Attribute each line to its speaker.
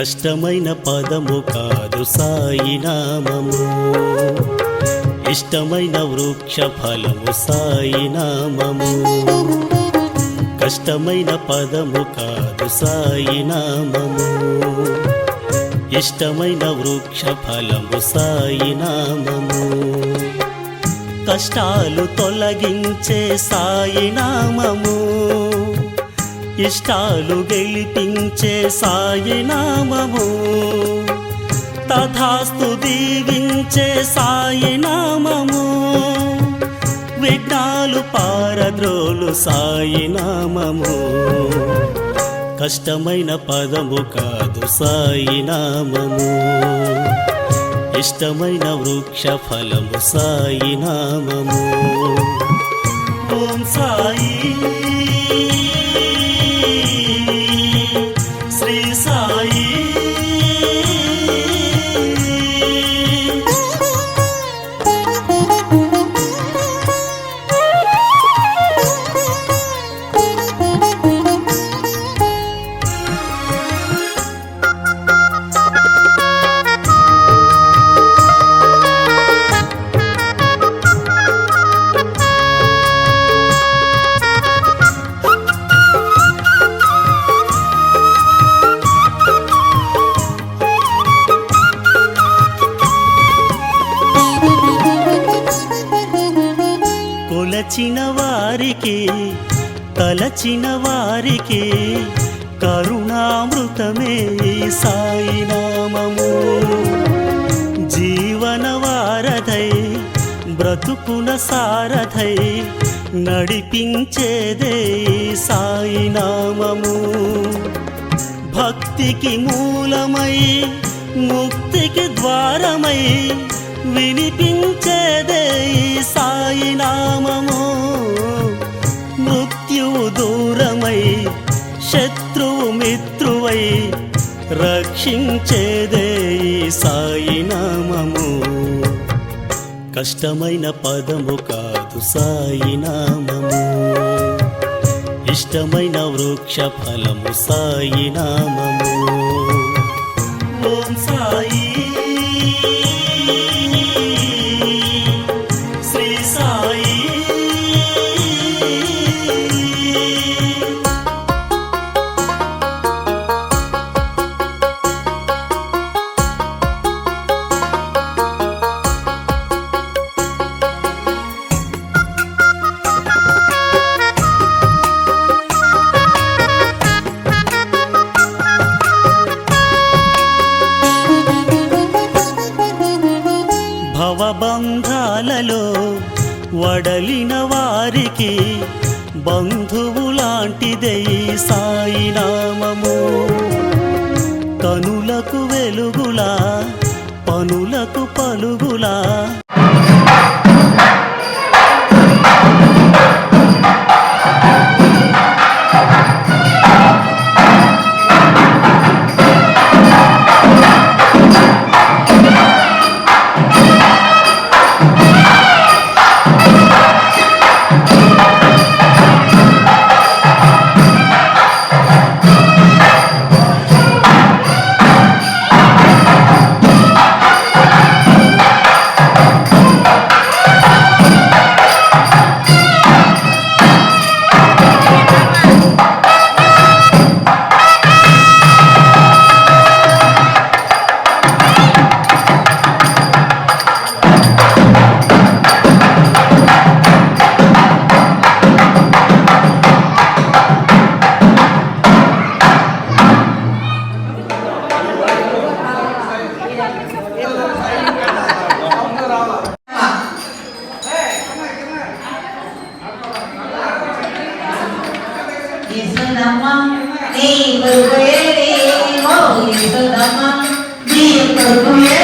Speaker 1: కష్టమైన పదము కాదు సాయి నామము. ఇష్టమైన వృక్ష ఫలము సాయి నామము. కష్టమైన పదము కాదు సాయి నామము. ఇష్టమైన వృక్ష ఫలము సాయి నామము. కష్టాలు తొలగించే సాయి నామము. ఇష్టాలు గెలిపించే సాయి నామము. తథాస్తు దీవించే సాయి నామము. విఘ్నాలు పారద్రోలు సాయి నామము. కష్టమైన పదము కాదు సాయి నామము. ఇష్టమైన వృక్ష ఫలము సాయి నామము. ఓం సాయి. తలచిన వారికి కరుణామృతమే సాయినామము జీవన వారధై బ్రతుకున సారథై నడిపించేదే సాయినామము భక్తికి మూలమై ముక్తికి ద్వారమై వినిపించేదే సాయినామము రక్షించేదే ఈ సాయి నామము. కష్టమైన పదము కాదు సాయి నామము. ఇష్టమైన వృక్ష ఫలము సాయి నామము. ఓం సాయి భవబంధాలలో వడలిన వారికి బంధువులాంటిదే ఈ సాయి నామము కనులకు వెలుగులా పనులకు పలుగులా
Speaker 2: యశోదమ్మ నీ కొరకుయే ఓ యశోదమ్మ నీ కొరకుయే